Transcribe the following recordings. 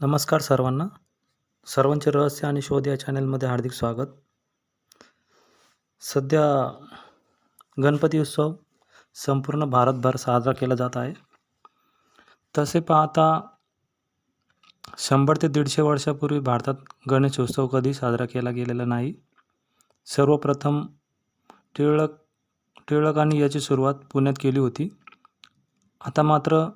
नमस्कार सर्वांना. सर्वांचे रहस्य आणि शोध या चॅनलमध्ये हार्दिक स्वागत. सध्या गणपती उत्सव संपूर्ण भारतभर साजरा केला जात आहे. तसे पाहता शंभर ते दीडशे वर्षापूर्वी भारतात गणेश उत्सव कधी साजरा केला गेलेला नाही. सर्वप्रथम टिळक टिळकांनी याची सुरुवात पुण्यात केली होती. आता मात्र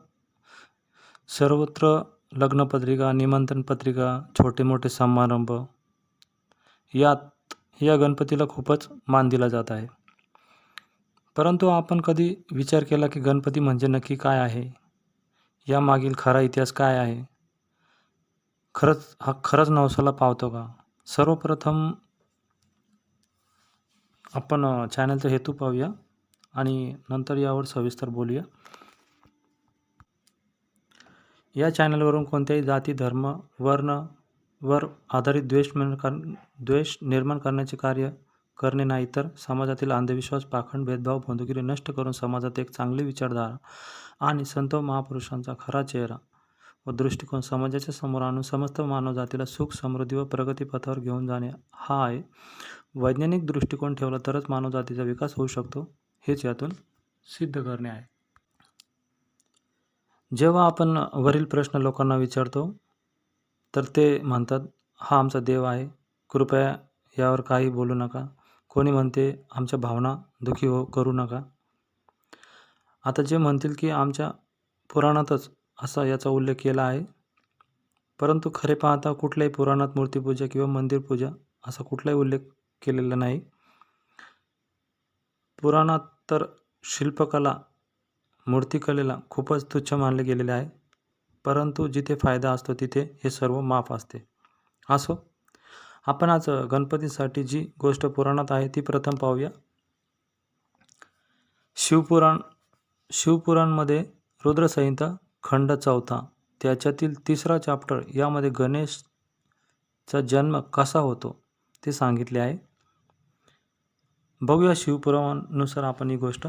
सर्वत्र लग्नपत्रिका निमंत्रण पत्रिका छोटे मोठे समारंभ. यात या गणपतीला खूपच मान दिला जात आहे. परंतु आपण कधी विचार केला की गणपती म्हणजे नक्की काय आहे? यामागील खरा इतिहास काय आहे? खरंच हा खरंच नवसाला पावतो का? सर्वप्रथम आपण चॅनलचा हेतू पाहूया आणि नंतर यावर सविस्तर बोलूया. या चॅनलवरून कोणत्याही जाती धर्म वर्ण वर आधारित द्वेष कर द्वेष निर्माण करण्याचे कार्य करणे नाही तर समाजातील अंधविश्वास पाखंड भेदभाव बंधुगिरी नष्ट करून समाजात एक चांगली विचारधारा आणि संत महापुरुषांचा खरा चेहरा व दृष्टिकोन समाजाच्या समोर आणून समस्त मानवजातीला सुख समृद्धी व प्रगतीपथावर घेऊन जाणे हा आहे. वैज्ञानिक दृष्टिकोन ठेवला तरच मानवजातीचा विकास होऊ शकतो हेच यातून सिद्ध करणे आहे. जेव्हा आपण वरील प्रश्न लोकांना विचारतो तर ते म्हणतात हा आमचा देव आहे. कृपया यावर काही बोलू नका. कोणी म्हणते आमच्या भावना दुखी हो करू नका. आता जे म्हणतील की आमच्या पुराणातच असा याचा उल्लेख केला आहे परंतु खरे पाहता कुठल्याही पुराणात मूर्तीपूजा किंवा मंदिर पूजा असा कुठलाही उल्लेख केलेला नाही. पुराणात तर शिल्पकला मूर्तिकलेला खूपच तुच्छ मानले गेलेले आहे. परंतु जिथे फायदा असतो तिथे हे सर्व माफ असते. असो आपण आज गणपतीसाठी जी गोष्ट पुराणात आहे ती प्रथम पाहूया. शिवपुराण शिवपुराणमध्ये रुद्रसंहिता खंड चौथा त्याच्यातील तिसरा चॅप्टर यामध्ये गणेशचा जन्म कसा होतो ते सांगितले आहे. बघूया शिवपुराणानुसार आपण ही गोष्ट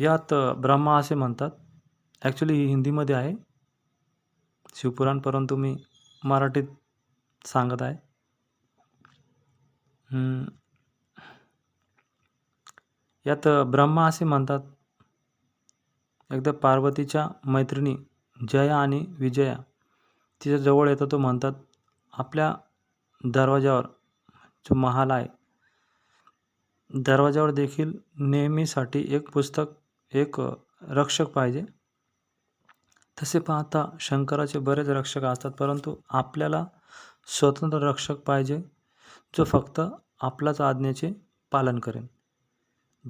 यात ब्रह्मा असे म्हणतात. ॲक्च्युली ही हिंदीमध्ये आहे. शिवपुराण परंतु मी मराठीत सांगत आहे. यात ब्रह्मा असे म्हणतात. एकदा पार्वतीच्या मैत्रिणी जया आणि विजया तिच्या जवळ येतं तो म्हणतात आपल्या दरवाजावर जो महाल आहे दरवाजावर देखील नेहमीसाठी एक पुस्तक एक रक्षक पाहिजे. तसे पाहता शंकराचे बरेच रक्षक असतात परंतु आपल्याला स्वतंत्र रक्षक पाहिजे जो फक्त आपल्याच आज्ञेचे पालन करेन.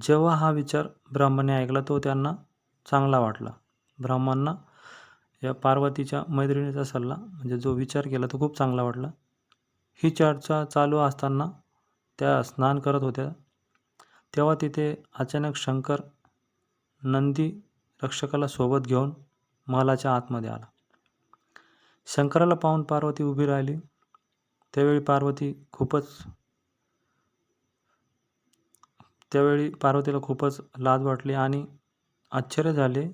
जेव्हा हा विचार ब्राह्मणने ऐकला तो त्यांना चांगला वाटला. ब्राह्मणांना या पार्वतीच्या मैत्रिणीचा सल्ला म्हणजे जो विचार केला तो खूप चांगला वाटला. ही चर्चा चालू असताना त्या स्नान करत होत्या. तेव्हा तिथे अचानक शंकर नंदी रक्षकाला सोबत घेऊन महालाच्या आतमध्ये आला. शंकराला पाहून पार्वती उभी राहिली. त्यावेळी पार्वती खूपच त्यावेळी पार्वतीला खूपच लाज वाटली आणि आश्चर्य झाले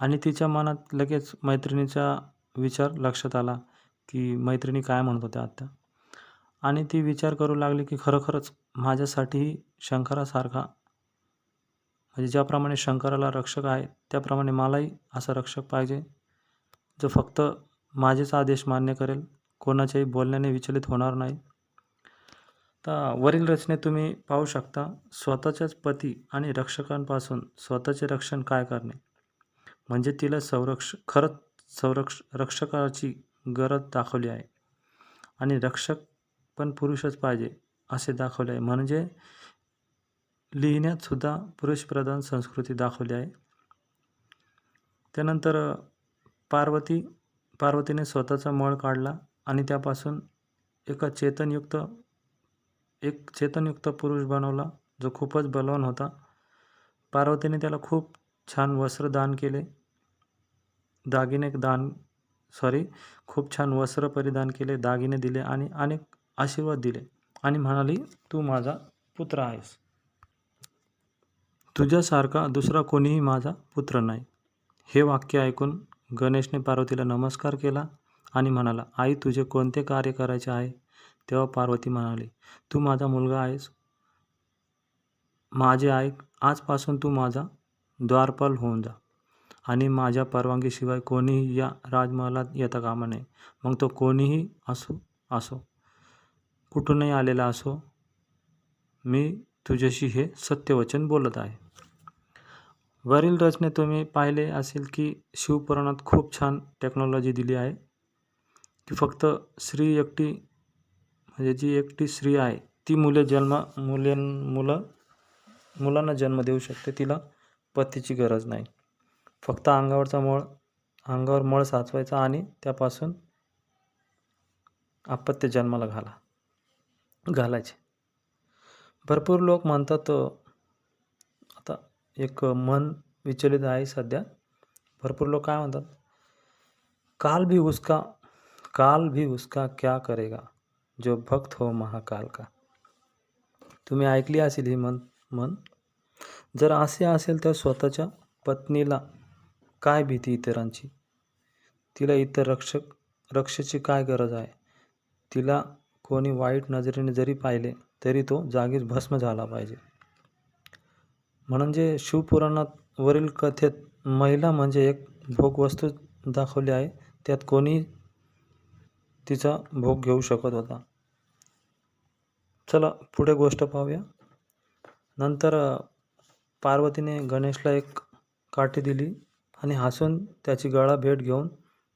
आणि तिच्या मनात लगेच मैत्रिणीचा विचार लक्षात आला की मैत्रिणी काय म्हणत होत्या आत्ता आणि ती विचार करू लागली की खरोखरच माझ्यासाठीही शंकरासारखा म्हणजे ज्याप्रमाणे शंकराला रक्षक आहे त्याप्रमाणे मलाही असा रक्षक पाहिजे जो फक्त माझेच आदेश मान्य करेल. कोणाच्याही बोलण्याने विचलित होणार नाही. तर वरील रचनेत तुम्ही पाहू शकता. स्वतःच्याच पती आणि रक्षकांपासून स्वतःचे रक्षण काय करणे? म्हणजे तिला संरक्ष खरंच संरक्ष रक्षकाची गरज दाखवली आहे. आणि रक्षक पण पुरुषच पाहिजे असे दाखवले आहे. म्हणजे लिहिण्यातसुद्धा पुरुषप्रधान संस्कृती दाखवली आहे. त्यानंतर पार्वती पार्वतीने स्वतःचा मळ काढला आणि त्यापासून एका चेतनयुक्त एक चेतनयुक्त पुरुष बनवला जो खूपच बलवान होता. पार्वतीने त्याला खूप छान वस्त्र दान केले. दागिने दान सॉरी खूप छान वस्त्र परिधान केले दागिने दिले आणि अनेक आशीर्वाद दिले आणि म्हणाली तू माझा पुत्र आहेस. तुझ्यासारखा दुसरा कोणीही माझा पुत्र नाही. हे वाक्य ऐकून गणेशने पार्वतीला नमस्कार केला आणि म्हणाला आई तुझे कोणते कार्य करायचे आहे? तेव्हा पार्वती म्हणाली तू माझा मुलगा आहेस. माझे ऐक आजपासून तू माझा द्वारपाल होऊन जा. आणि माझ्या परवानगीशिवाय कोणीही या राजमहालात येता कामा नये. मग तो कोणीही असो असो. कुठूनही आलेला असो मी तुझ्याशी हे सत्यवचन बोलत आहे. वरील रचने तुम्ही पाहिले असेल की शिवपुराणात खूप छान टेक्नॉलॉजी दिली आहे. की फक्त स्त्री एकटी म्हणजे जी एकटी स्त्री आहे ती मुले जन्म मुले मुलं मुलांना जन्म देऊ शकते तिला पतीची गरज नाही. फक्त अंगावरचा मळ अंगावर मळ साचवायचा आणि त्यापासून अपत्य जन्माला घाला घालायचे. भरपूर लोक म्हणतात आता एक मन विचलित आहे सध्या. भरपूर लोक काय म्हणतात काल भी उसका काल भी उसका क्या करेगा जो भक्त हो महाकाल का? तुम्ही ऐकली असेल ही मन मन? जर असे असेल तर स्वतःच्या पत्नीला काय भीती इतरांची? तिला इतर रक्षक रक्षेची काय गरज आहे? तिला कोणी वाईट नजरेने जरी पाहिले तरी तो जागीच भस्म झाला पाहिजे. म्हणजे शिवपुराणात वरील कथेत महिला म्हणजे एक भोगवस्तू दाखवली आहे त्यात कोणी तिचा भोग घेऊ शकत होता. चला पुढे गोष्ट पाहूया. नंतर पार्वतीने गणेशला एक काठी दिली आणि हसून त्याची गळा भेट घेऊन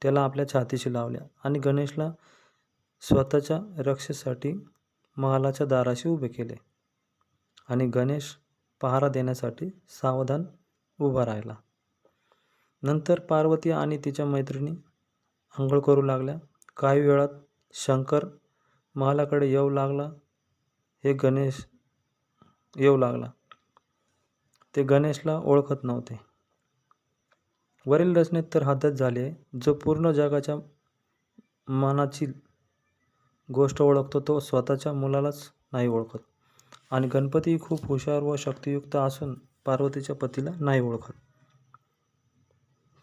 त्याला आपल्या छातीशी लावल्या आणि गणेशला स्वतःच्या रक्षेसाठी महालाच्या दाराशी उभे केले आणि गणेश पहारा देण्यासाठी सावधान उभा राहिला. नंतर पार्वती आणि तिच्या मैत्रिणी आंघोळ करू लागल्या. काही वेळात शंकर महालाकडे येऊ लागला. हे गणेश येऊ लागला. ते गणेशला ओळखत नव्हते. वरील रचनेत तर हद्दच झाली आहे. जो पूर्ण जगाच्या मनाची गोष्ट ओळखतो तो स्वतःच्या मुलालाच नाही ओळखत. आणि गणपती खूप हुशार व शक्तियुक्त असून पार्वतीच्या पतीला नाही ओळखत.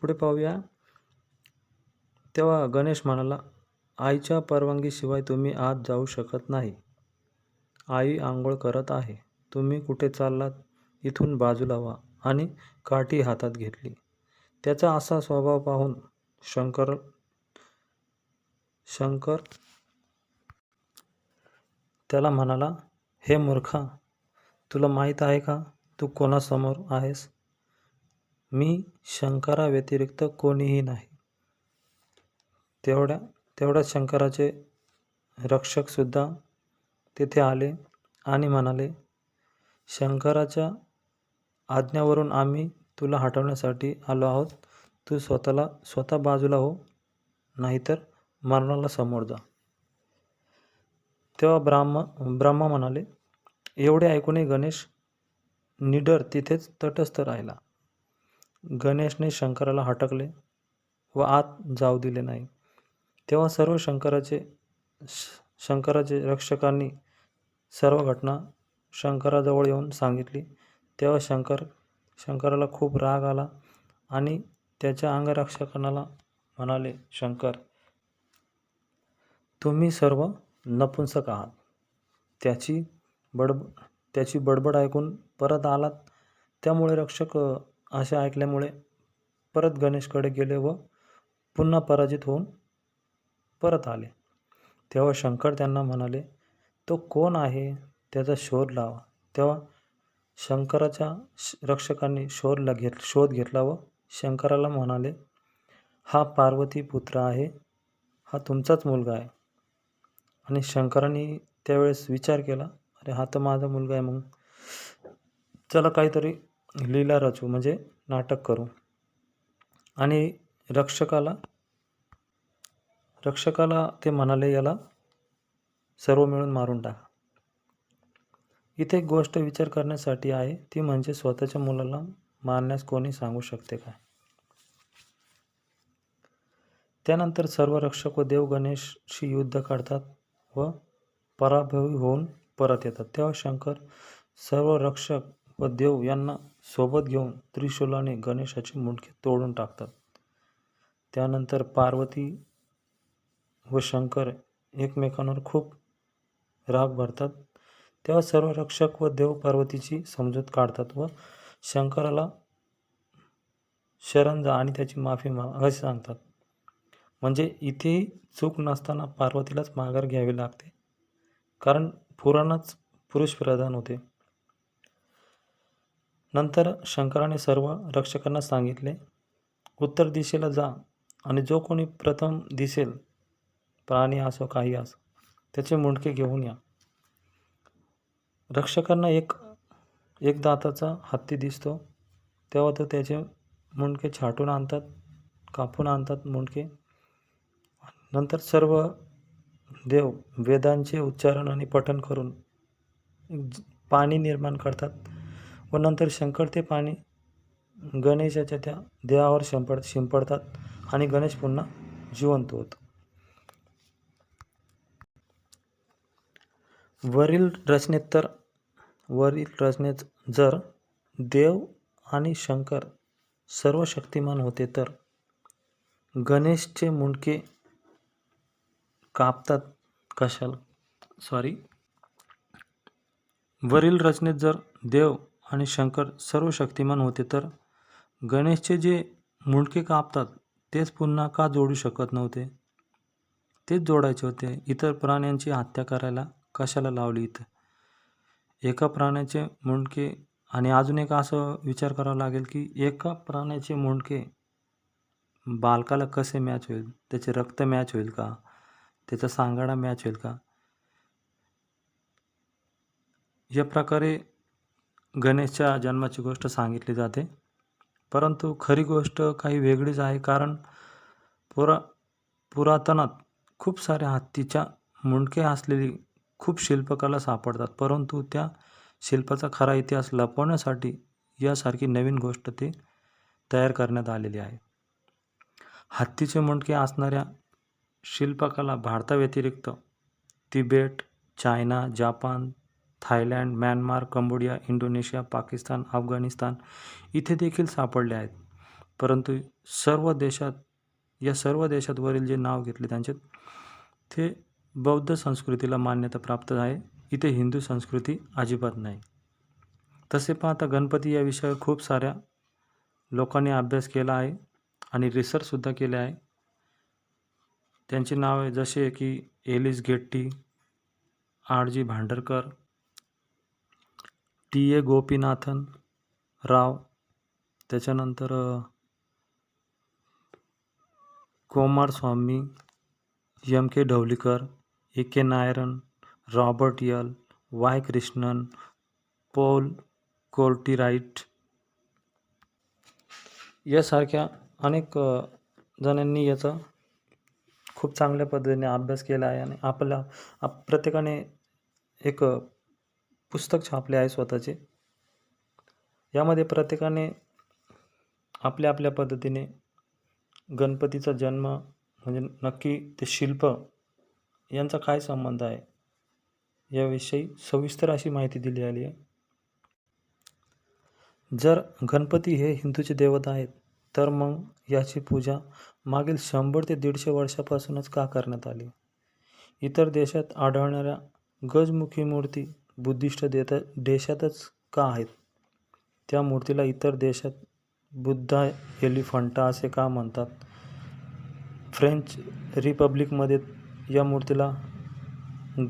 पुढे पाहूया. तेव्हा गणेश म्हणाला आईच्या परवानगीशिवाय तुम्ही आत जाऊ शकत नाही. आई आंघोळ करत आहे. तुम्ही कुठे चाललात? इथून बाजूला व्हा. आणि काठी हातात घेतली. त्याचा असा स्वभाव पाहून शंकर शंकर त्याला म्हणाला हे मूर्खा तुला माहीत आहे का? तू कोणासमोर आहेस? मी शंकरा व्यतिरिक्त कोणीही नाही. तेवढ्या तेवढ्या शंकराचे रक्षकसुद्धा तेथे आले आणि म्हणाले शंकराच्या आज्ञावरून आम्ही तुला हटवण्यासाठी आलो आहोत. तू स्वतःला स्वतः बाजूला हो नाहीतर मरणाला समोर जा. तेव्हा ब्राह्म ब्रह्मा म्हणाले एवढे ऐकूनही गणेश निडर तिथेच तटस्थ राहिला. गणेशने शंकराला हटकले व आत जाऊ दिले नाही. तेव्हा सर्व शंकराचे शंकराचे रक्षकांनी सर्व घटना शंकराजवळ येऊन सांगितली. तेव्हा शंकर शंकराला खूप राग आला आणि त्याच्या अंगरक्षकांना म्हणाले शंकर तुम्ही सर्व नपुंसक आहात. त्याची बडब त्याची बडबड ऐकून परत आलात. त्यामुळे रक्षक असे ऐकल्यामुळे परत गणेशकडे गेले व पुन्हा पराजित होऊन परत आले. तेव्हा शंकर त्यांना म्हणाले तो कोण आहे? त्याचा शोध लावा. तेव्हा शंकराच्या रक्षकांनी शोधला घेत शोध घेतला व शंकराला म्हणाले हा पार्वती पुत्र आहे. हा तुमचाच मुलगा आहे. आणि शंकरांनी त्यावेळेस विचार केला अरे हा तर माझा मुलगा आहे मग. चला काहीतरी लीला रचू म्हणजे नाटक करू. आणि रक्षकाला रक्षकाला ते म्हणाले याला सर्व मिळून मारून टाका. इथे एक गोष्ट विचार करण्यासाठी आहे ती म्हणजे स्वतःच्या मुलाला मारण्यास कोणी सांगू शकते काय त्यानंतर सर्व रक्षक व देव गणेशशी युद्ध काढतात. व पराभवी होऊन परत येतात. तेव्हा शंकर सर्व रक्षक व देव यांना सोबत घेऊन त्रिशूलाने गणेशाचे मुंडके तोडून टाकतात. त्यानंतर पार्वती व शंकर एकमेकांवर खूप राग भरतात. तेव्हा सर्व रक्षक व देव पार्वतीची समजूत काढतात व शंकराला शरण जा आणि त्याची माफी माग असे सांगतात. म्हणजे इथेही चूक नसताना पार्वतीलाच माघार घ्यावी लागते. कारण पुराणच पुरुष प्रधान होते. नंतर शंकराने सर्व रक्षकांना सांगितले उत्तर दिशेला जा आणि जो कोणी प्रथम दिसेल प्राणी असो काही असो त्याचे मुंडके घेऊन या. रक्षकांना एक एक दाताचा हत्ती दिसतो तेव्हा तो त्याचे मुंडके छाटून आणतात कापून आणतात मुंडके. नंतर सर्व देव वेदांचे उच्चारण आणि पठण करून ज- पाणी निर्माण करतात व नंतर शंकर ते पाणी गणेशाच्या त्या देहावर शिंपड शिंपडतात आणि गणेश पुन्हा जिवंत होतो. वरील रचनेत तर वरील रचनेत जर देव आणि शंकर सर्व शक्तिमान होते तर गणेशचे मुंडके कापतात कशाला? सॉरी वरील रचनेत जर देव आणि शंकर सर्व शक्तिमान होते तर गणेशचे जे मुंडके कापतात तेच पुन्हा का जोडू शकत नव्हते? तेच जोडायचे होते. इतर प्राण्यांची हत्या करायला कशाला लावली इथं? एका प्राण्याचे मुंडके आणि अजून एक असं विचार करावा लागेल की एका प्राण्याचे मुंडके बालकाला कसे मॅच होईल? त्याचे रक्त मॅच होईल का? त्याचा सांगाडा मॅच होईल का? या प्रकारे गणेशच्या जन्माची गोष्ट सांगितली जाते. परंतु खरी गोष्ट काही वेगळीच आहे कारण पुरा पुरातनात खूप साऱ्या हत्तीच्या मुंडके असलेली खूप शिल्पकला सापडतात. परंतु त्या शिल्पाचा खरा इतिहास लपवण्यासाठी यासारखी नवीन गोष्ट ते तयार करण्यात आलेली आहे. हत्तीचे मुंडके असणाऱ्या शिल्पकला भारताव्यतिरिक्त Tibet China Japan Thailand Myanmar Cambodia Indonesia Pakistan Afghanistan इथे देखील सापडले आहेत. परंतु सर्व देशात या सर्व देशात वरील जे नाव घेतले त्यांचे ते बौद्ध संस्कृतीला मान्यता प्राप्त आहे. इथे हिंदू संस्कृती अजिबात नाही. तसे पाहता गणपती या विषयावर खूप साऱ्या लोकांनी अभ्यास केला आहे आणि रिसर्चसुद्धा केले आहे. त्यांची नावे जसे की Alice Getty R G Bhandarkar T A Gopinathan Rao त्याच्यानंतर Coomaraswamy M K Dhavalikar A K Narain Robert L Y Krishnan Paul Courtright यासारख्या अनेक जणांनी याचा खूप चांगल्या पद्धतीने अभ्यास केला आहे आणि आपला आप प्रत्येकाने एक पुस्तक छापले आहे स्वतःचे. यामध्ये प्रत्येकाने आपल्या आपल्या पद्धतीने गणपतीचा जन्म म्हणजे नक्की ते शिल्प यांचा काय संबंध आहे याविषयी सविस्तर अशी माहिती दिली आली आहे. जर गणपती हे हिंदूचे देवता आहेत तर मग याची पूजा मागील शंभर ते दीडशे वर्षापासूनच का करण्यात आली? इतर देशात आढळणाऱ्या गजमुखी मूर्ती बुद्धिस्ट देता देशातच का आहेत? त्या मूर्तीला इतर देशात बुद्धा एलिफंटा असे का म्हणतात? फ्रेंच रिपब्लिकमध्ये या मूर्तीला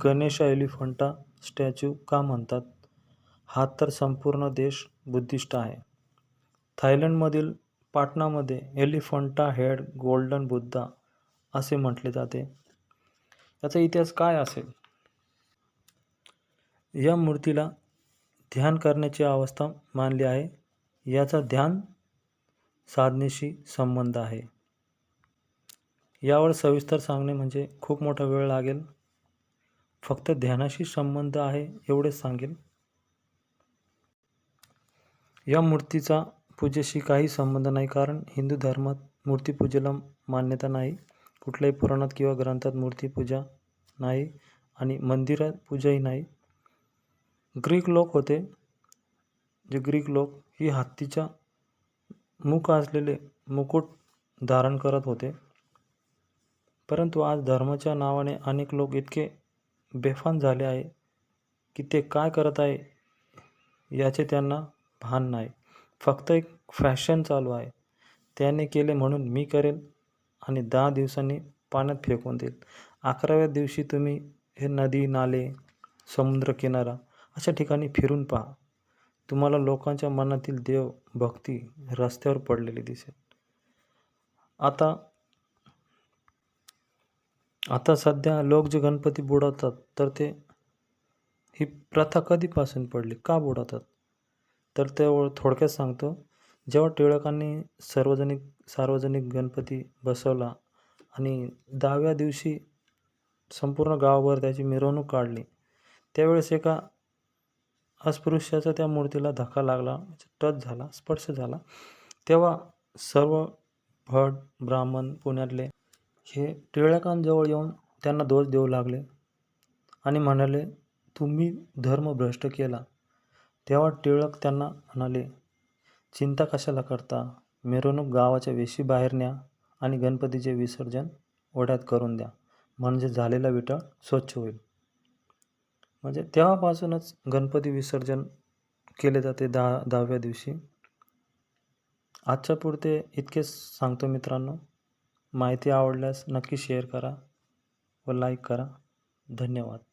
गणेशा एलिफंटा स्टॅच्यू का म्हणतात? हा तर संपूर्ण देश बुद्धिस्ट आहे. थायलंडमधील पाटणामध्ये एलिफंटा हेड गोल्डन बुद्धा असे म्हटले जाते. याचा इतिहास काय असेल? या मूर्तीला ध्यान करण्याची अवस्था मानली आहे. याचा ध्यान साधनेशी संबंध आहे. यावर सविस्तर सांगणे म्हणजे खूप मोठा वेळ लागेल. फक्त ध्यानाशी संबंध आहे एवढेच सांगेल या मूर्तीचा पूजेशी काही संबंध नाही कारण हिंदू धर्मात मूर्तीपूजेला मान्यता नाही. कुठल्याही पुराणात किंवा ग्रंथात मूर्तीपूजा नाही आणि मंदिरात पूजाही नाही. ग्रीक लोक होते जे ग्रीक लोक ही हत्तीच्या मुख असलेले मुकुट धारण करत होते. परंतु आज धर्माच्या नावाने अनेक लोक इतके बेफान झाले आहे की ते काय करत आहे याचे त्यांना भान नाही. फक्त एक फॅशन चालू आहे. त्याने केले म्हणून मी करेल आणि दहा दिवसांनी पाण्यात फेकून देईल. अकराव्या दिवशी तुम्ही हे नदी नाले समुद्रकिनारा अशा ठिकाणी फिरून पहा. तुम्हाला लोकांच्या मनातील देव भक्ती रस्त्यावर पडलेली दिसेल. आता आता सध्या लोक जे गणपती बुडवतात तर ते ही प्रथा कधीपासून पडली? का बुडवतात? तर ते थोडक्यात सांगतो. जेव्हा टिळकांनी सार्वजनिक सार्वजनिक गणपती बसवला आणि दहाव्या दिवशी संपूर्ण गावभर त्याची मिरवणूक काढली त्यावेळेस एका अस्पृश्याचा त्या मूर्तीला धक्का लागला म्हणजे टच झाला स्पर्श झाला. तेव्हा सर्व भट ब्राह्मण पुण्यातले हे टिळकांजवळ येऊन त्यांना दोष देऊ लागले आणि म्हणाले तुम्ही धर्म भ्रष्ट केला. तेव्हा टिळक त्यांना म्हणाले चिंता कशाला करता? मिरवणूक गावाच्या वेशी बाहेर न्या आणि गणपतीचे विसर्जन ओढ्यात करून द्या. म्हणजे झालेला विटाळ स्वच्छ होईल. म्हणजे तेव्हापासूनच गणपती विसर्जन केले जाते दहा दहाव्या दिवशी. आजच्या पुरते इतकेच सांगतो मित्रांनो. माहिती आवडल्यास नक्की शेअर करा व लाईक करा. धन्यवाद.